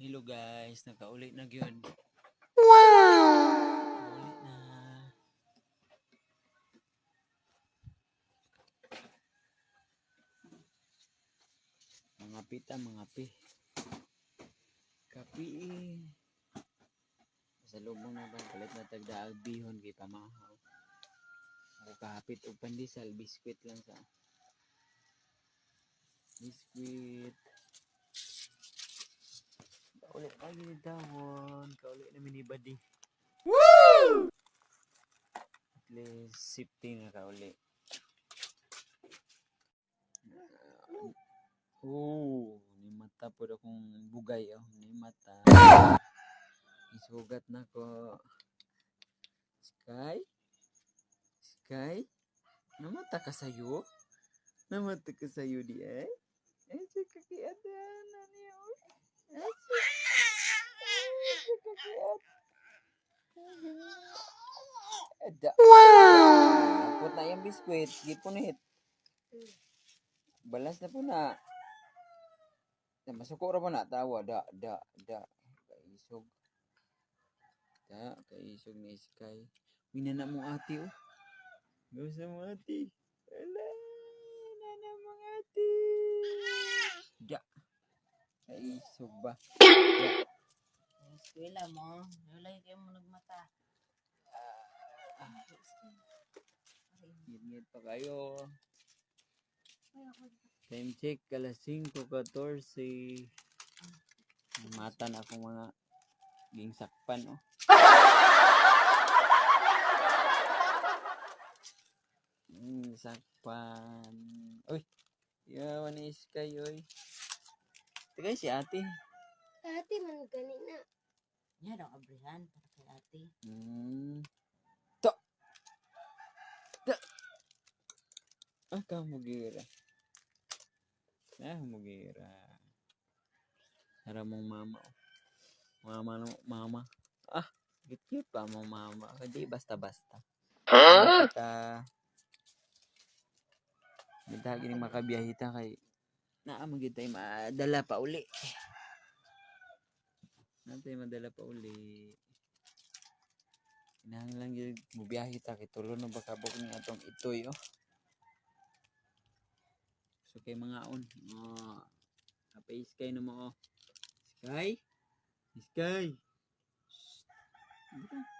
Hello guys, nakauli na gyud. Nakauli na. Mga pita, mga pi. Kapi. Sa lubong na ba, palit na tagdaag bihon kay pamahaw. Ako kahapit og pandesal, biskwit lang sa biskwit. Kaulit lagi ni dahon. Kaulit na minibadi. Woo! At least sifting na kauli. Oh, ni mata po akong bugay oh, ni mata. Isugat na ko. Sky? Sky? Namata ka sayo? Namata ka sayo di ay? Ay, sa kakiatan na niya. oh. Ay, sa ay, sa kakiat. Ada. Wow! Put na yung biskwit. Gipunit. Balas na po na. Masuko ra ba na tawa da da da kaisog. Da kaisog ni Sky. Minana mo ate oh. Gusto mo ate. Ala, nana mo ate. Da. Kaisog ba? Da. Eskwela mo. Wala kayo mo nagmata. Ngit-ngit pa kayo. Time check, alas 5.14. Mata na akong mga gingsakpan, oh. Mm, sakpan. Uy, yawan ni Sky, oy. Tagay si ate. Ate, man gani na. Yan ang abrihan para kay ate. Hmm. Ah, kamugira. Ah, mugira. Para mong mama. oh. Mama no, mama. Ah, cute pa mong mama. Hindi basta-basta. Huh? Ka Bita gini makabiyahita kay naa man gyud tayo madala pa uli. Natay madala pa uli. Kinahanglan gyud mubiyahe ta kay tulo na bakabok ni atong itoy oh. So kay mga on. Oh. Kapay sky na mo. Sky? Sky. Ka?